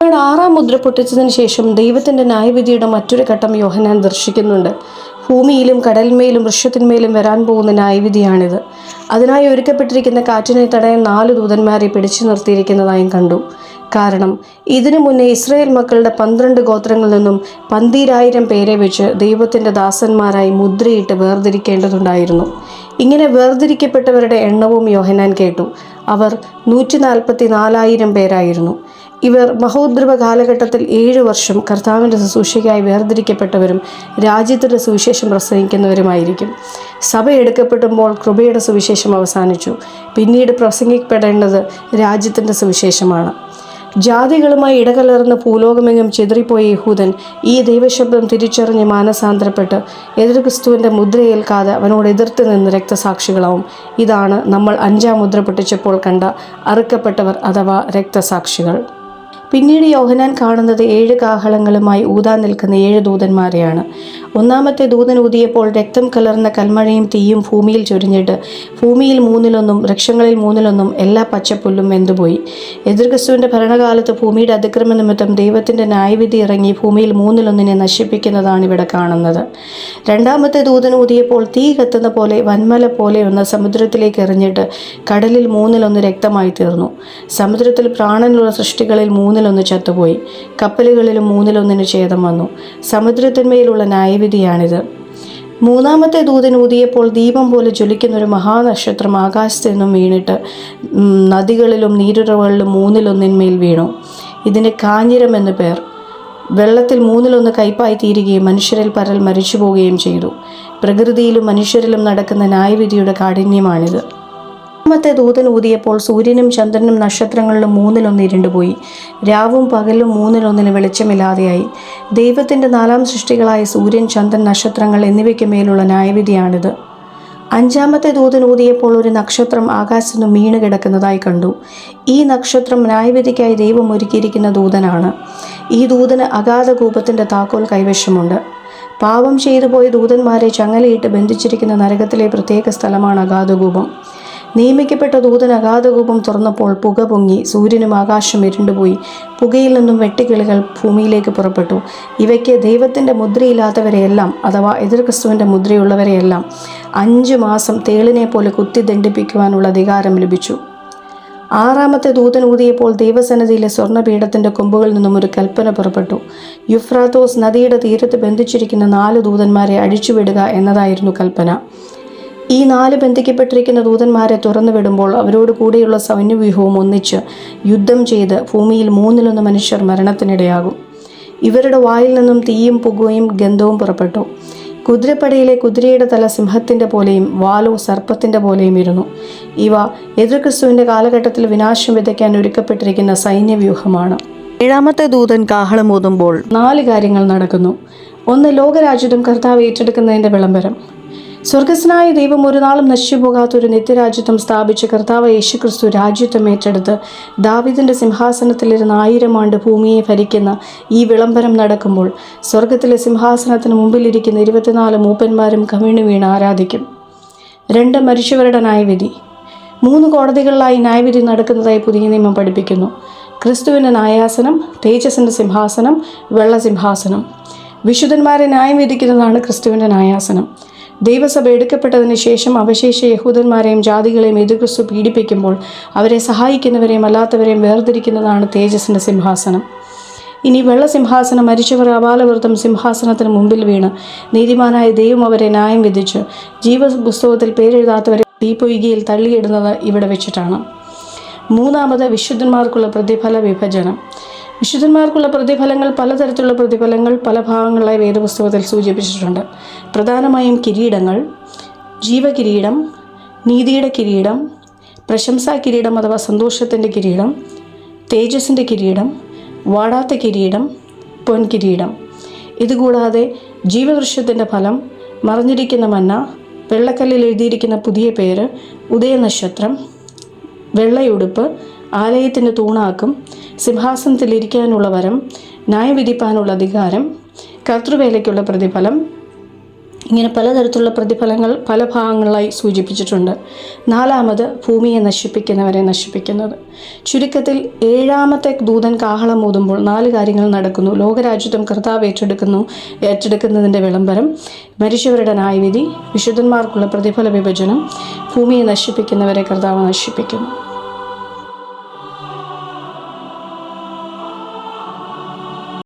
പിന്നീട് ആറാം മുദ്ര പൊട്ടിച്ചതിന് ശേഷം ദൈവത്തിന്റെ ന്യായവിധിയുടെ മറ്റൊരു ഘട്ടം യോഹനാൻ ദർശിക്കുന്നുണ്ട്. ഭൂമിയിലും കടലിന്മേലും വൃക്ഷത്തിന്മേലും വരാൻ പോകുന്ന ന്യായവിധിയാണിത്. അതിനായി ഒരുക്കപ്പെട്ടിരിക്കുന്ന കാറ്റിനെ തടയാൻ നാല് ദൂതന്മാരെ പിടിച്ചു നിർത്തിയിരിക്കുന്നതായും കണ്ടു. കാരണം ഇതിനു മുന്നേ ഇസ്രായേൽ മക്കളുടെ പന്ത്രണ്ട് ഗോത്രങ്ങളിൽ നിന്നും പന്തീരായിരം പേരെ വെച്ച് ദൈവത്തിന്റെ ദാസന്മാരായി മുദ്രയിട്ട് വേർതിരിക്കേണ്ടതുണ്ടായിരുന്നു. ഇങ്ങനെ വേർതിരിക്കപ്പെട്ടവരുടെ എണ്ണവും യോഹനാൻ കേട്ടു. അവർ നൂറ്റി നാൽപ്പത്തി നാലായിരം പേരായിരുന്നു. ഇവർ മഹോദ്രവ കാലഘട്ടത്തിൽ ഏഴു വർഷം കർത്താവിന്റെ ശുശ്രൂഷയ്ക്കായി വേർതിരിക്കപ്പെട്ടവരും രാജ്യത്തിന്റെ സുവിശേഷം പ്രസംഗിക്കുന്നവരുമായിരിക്കും. സഭ എടുക്കപ്പെടുമ്പോൾ കൃപയുടെ സുവിശേഷം അവസാനിച്ചു. പിന്നീട് പ്രസംഗിക്കപ്പെടേണ്ടത് രാജ്യത്തിന്റെ സുവിശേഷമാണ്. ജാതികളുമായി ഇടകലർന്ന് ഭൂലോകമെങ്ങും ചിതറിപ്പോയ യഹൂദൻ ഈ ദൈവശബ്ദം തിരിച്ചറിഞ്ഞ് മാനസാന്തരപ്പെട്ട് എതിർ ക്രിസ്തുവിന്റെ മുദ്രയേൽക്കാതെ അവനോട് എതിർത്ത് നിന്ന് രക്തസാക്ഷികളാവും. ഇതാണ് നമ്മൾ അഞ്ചാം മുദ്ര പൊട്ടിച്ചപ്പോൾ കണ്ട അറുക്കപ്പെട്ടവർ അഥവാ രക്തസാക്ഷികൾ. പിന്നീട് യോഹനാൻ കാണുന്നത് ഏഴ് കാഹളങ്ങളുമായി ഊതാൻ നിൽക്കുന്ന ഏഴ് ദൂതന്മാരെയാണ്. ഒന്നാമത്തെ ദൂതൻ ഊതിയപ്പോൾ രക്തം കലർന്ന കൽമഴയും തീയും ഭൂമിയിൽ ചൊരിഞ്ഞിട്ട് ഭൂമിയിൽ മൂന്നിലൊന്നും വൃക്ഷങ്ങളിൽ മൂന്നിലൊന്നും എല്ലാ പച്ചപ്പുല്ലും വെന്തുപോയി. എതിർക്രിസ്തുവിന്റെ ഭരണകാലത്ത് ഭൂമിയുടെ അതിക്രമ നിമിത്തം ദൈവത്തിന്റെ ന്യായവിധി ഇറങ്ങി ഭൂമിയിൽ മൂന്നിലൊന്നിനെ നശിപ്പിക്കുന്നതാണ് ഇവിടെ കാണുന്നത്. രണ്ടാമത്തെ ദൂതൻ ഊതിയപ്പോൾ തീ കത്തുന്ന പോലെ വന്മല പോലെ ഒന്ന് സമുദ്രത്തിലേക്ക് എറിഞ്ഞിട്ട് കടലിൽ മൂന്നിലൊന്ന് രക്തമായി തീർന്നു. സമുദ്രത്തിൽ പ്രാണനുള്ള സൃഷ്ടികളിൽ മൂന്നിലൊന്ന് ചത്തുപോയി. കപ്പലുകളിലും മൂന്നിലൊന്നിന് ഛേദം വന്നു. സമുദ്രത്തിന്മേലുള്ള ന്യായവിധിയാണിത് മൂന്നാമത്തെ ദൂതൻ ഊതിയപ്പോൾ ദീപം പോലെ ജ്വലിക്കുന്ന ഒരു മഹാനക്ഷത്രം ആകാശത്ത് നിന്നും വീണിട്ട് നദികളിലും നീരുറവുകളിലും മൂന്നിലൊന്നിന്മേൽ വീണു. ഇതിന് കാഞ്ഞിരം എന്ന് പേർ. വെള്ളത്തിൽ മൂന്നിലൊന്ന് കയ്പായി തീരുകയും മനുഷ്യരിൽ പരൽ മരിച്ചു പോവുകയും ചെയ്തു. പ്രകൃതിയിലും മനുഷ്യരിലും നടക്കുന്ന ന്യായവിധിയുടെ കാഠിന്യമാണിത്. രണ്ടാമത്തെ ദൂതൻ ഊതിയപ്പോൾ സൂര്യനും ചന്ദ്രനും നക്ഷത്രങ്ങളിലും മൂന്നിലൊന്ന് ഇരുണ്ടുപോയി. രാവും പകലും മൂന്നിലൊന്നിന് വെളിച്ചമില്ലാതെയായി. ദൈവത്തിന്റെ നാലാം സൃഷ്ടികളായ സൂര്യൻ ചന്ദ്രൻ നക്ഷത്രങ്ങൾ എന്നിവയ്ക്ക് മേലുള്ള ന്യായവിധിയാണിത്. അഞ്ചാമത്തെ ദൂതൻ ഊതിയപ്പോൾ ഒരു നക്ഷത്രം ആകാശത്ത് വീണ് കിടക്കുന്നതായി കണ്ടു. ഈ നക്ഷത്രം ന്യായവിധിക്കായി ദൈവം ഒരുക്കിയിരിക്കുന്ന ദൂതനാണ്. ഈ ദൂതന് അഗാധ കൂപത്തിന്റെ താക്കോൽ കൈവശമുണ്ട്. പാപം ചെയ്തു പോയ ദൂതന്മാരെ ചങ്ങലയിട്ട് ബന്ധിച്ചിരിക്കുന്ന നരകത്തിലെ പ്രത്യേക സ്ഥലമാണ് അഗാധകൂപം നിയമിക്കപ്പെട്ട ദൂതൻ അഗാധകൂപം തുറന്നപ്പോൾ പുക പൊങ്ങി സൂര്യനും ആകാശം ഇരുണ്ടുപോയി. പുകയിൽ നിന്നും വെട്ടിക്കിളികൾ ഭൂമിയിലേക്ക് പുറപ്പെട്ടു. ഇവയ്ക്ക് ദൈവത്തിന്റെ മുദ്രയില്ലാത്തവരെയെല്ലാം അഥവാ എതിർ ക്രിസ്തുവിന്റെ മുദ്രയുള്ളവരെയെല്ലാം അഞ്ചു മാസം തേളിനെ പോലെ കുത്തി ദണ്ഡിപ്പിക്കുവാനുള്ള അധികാരം ലഭിച്ചു. ആറാമത്തെ ദൂതൻ ഊതിയപ്പോൾ ദൈവസന്നിധിയിലെ സ്വർണപീഠത്തിന്റെ കൊമ്പുകളിൽ നിന്നും ഒരു കൽപ്പന പുറപ്പെട്ടു. യുഫ്രാത്തോസ് നദിയുടെ തീരത്ത് ബന്ധിച്ചിരിക്കുന്ന നാല് ദൂതന്മാരെ അഴിച്ചുവിടുക എന്നതായിരുന്നു കൽപ്പന. ഈ നാല് ബന്ധിക്കപ്പെട്ടിരിക്കുന്ന ദൂതന്മാരെ തുറന്നു വിടുമ്പോൾ അവരോട് കൂടെയുള്ള സൈന്യവ്യൂഹവും ഒന്നിച്ച് യുദ്ധം ചെയ്ത് ഭൂമിയിൽ മൂന്നിലൊന്ന് മനുഷ്യർ മരണത്തിനിടയാകും. ഇവരുടെ വായിൽ നിന്നും തീയും പുകയും ഗന്ധവും പുറപ്പെട്ടു. കുതിരപ്പടയിലെ കുതിരയുടെ തല സിംഹത്തിന്റെ പോലെയും വാലോ സർപ്പത്തിന്റെ പോലെയും ഇരുന്നു. ഇവ എതിർക്രിസ്തുവിന്റെ കാലഘട്ടത്തിൽ വിനാശം വിതയ്ക്കാൻ ഒരുക്കപ്പെട്ടിരിക്കുന്ന സൈന്യവ്യൂഹമാണ്. ഏഴാമത്തെ ദൂതൻ കാഹളം ഊതുമ്പോൾ നാല് കാര്യങ്ങൾ നടക്കുന്നു. ഒന്ന് ലോകരാജ്യത്തും കർത്താവ് ഏറ്റെടുക്കുന്നതിന്റെ വിളംബരം. സ്വർഗസ്നായ ദൈവം ഒരു നാളും നശിച്ചു പോകാത്ത ഒരു നിത്യരാജ്യത്വം സ്ഥാപിച്ച് കർത്താവ് യേശുക്രിസ്തു രാജ്യത്വം ഏറ്റെടുത്ത് ദാവിദിന്റെ സിംഹാസനത്തിലിരുന്ന് ആയിരം ആണ്ട് ഭൂമിയെ ഭരിക്കുന്ന ഈ വിളംബരം നടക്കുമ്പോൾ സ്വർഗത്തിലെ സിംഹാസനത്തിന് മുമ്പിലിരിക്കുന്ന ഇരുപത്തിനാല് മൂപ്പന്മാരും കവിണു വീണ് ആരാധിക്കും. രണ്ട് മരിച്ചവരുടെ ന്യായവിധി മൂന്ന് കോടതികളിലായി ന്യായവിധി നടക്കുന്നതായി പുതിയ നിയമം പഠിപ്പിക്കുന്നു. ക്രിസ്തുവിന്റെ ന്യായാസനം തേജസ്സിന്റെ സിംഹാസനം വെള്ളസിംഹാസനം വിശുദ്ധന്മാരെ ന്യായം വിധിക്കുന്നതാണ് ക്രിസ്തുവിന്റെ ന്യായാസനം. ദൈവസഭ എടുക്കപ്പെട്ടതിന് ശേഷം അവശേഷ യഹൂദന്മാരെയും ജാതികളെയും എതിർക്രിസ്തു പീഡിപ്പിക്കുമ്പോൾ അവരെ സഹായിക്കുന്നവരെയും അല്ലാത്തവരെയും വേർതിരിക്കുന്നതാണ് തേജസ്സിന്റെ സിംഹാസനം. ഇനി വെള്ളസിംഹാസനം മരിച്ചവർ അപാലവൃത്തം സിംഹാസനത്തിന് മുമ്പിൽ വീണ് നീതിമാനായ ദൈവം അവരെ ന്യായം വിധിച്ച്. ജീവപുസ്തകത്തിൽ പേരെഴുതാത്തവരെ തീപ്പൊയ്കയിൽ തള്ളിയിടുന്നത് ഇവിടെ വെച്ചിട്ടാണ്. മൂന്നാമത് വിശുദ്ധന്മാർക്കുള്ള പ്രതിഫല വിഭജനം. വിശുദ്ധന്മാർക്കുള്ള പ്രതിഫലങ്ങൾ പലതരത്തിലുള്ള പ്രതിഫലങ്ങൾ പല ഭാഗങ്ങളായി വേദപുസ്തകത്തിൽ സൂചിപ്പിച്ചിട്ടുണ്ട്. പ്രധാനമായും കിരീടങ്ങൾ ജീവകിരീടം നീതിയുടെ കിരീടം പ്രശംസാ കിരീടം അഥവാ സന്തോഷത്തിന്റെ കിരീടം തേജസ്സിന്റെ കിരീടം വാടാത്ത കിരീടം പൊൻകിരീടം. ഇതുകൂടാതെ ജീവവൃക്ഷത്തിന്റെ ഫലം മറിഞ്ഞിരിക്കുന്ന മന്ന വെള്ളക്കല്ലിൽ എഴുതിയിരിക്കുന്ന പുതിയ പേര് ഉദയനക്ഷത്രം വെള്ളയുടുപ്പ് ആലയത്തിന്റെ തൂണാക്കും സിംഹാസനത്തിലിരിക്കാനുള്ള വരം ന്യായവിധിപ്പാനുള്ള അധികാരം കർത്തൃവേലയ്ക്കുള്ള പ്രതിഫലം ഇങ്ങനെ പലതരത്തിലുള്ള പ്രതിഫലങ്ങൾ പല ഭാഗങ്ങളായി സൂചിപ്പിച്ചിട്ടുണ്ട്. നാലാമത് ഭൂമിയെ നശിപ്പിക്കുന്നവരെ നശിപ്പിക്കുന്നത്. ചുരുക്കത്തിൽ ഏഴാമത്തെ ദൂതൻ കാഹളം ഊതുമ്പോൾ നാല് കാര്യങ്ങൾ നടക്കുന്നു. ലോകരാജ്യത്വം കർത്താവ് ഏറ്റെടുക്കുന്നു ഏറ്റെടുക്കുന്നതിന്റെ വിളംബരം മരിച്ചവരുടെ ന്യായവിധി വിശുദ്ധന്മാർക്കുള്ള പ്രതിഫല വിഭജനം ഭൂമിയെ നശിപ്പിക്കുന്നവരെ കർത്താവ് നശിപ്പിക്കുന്നു.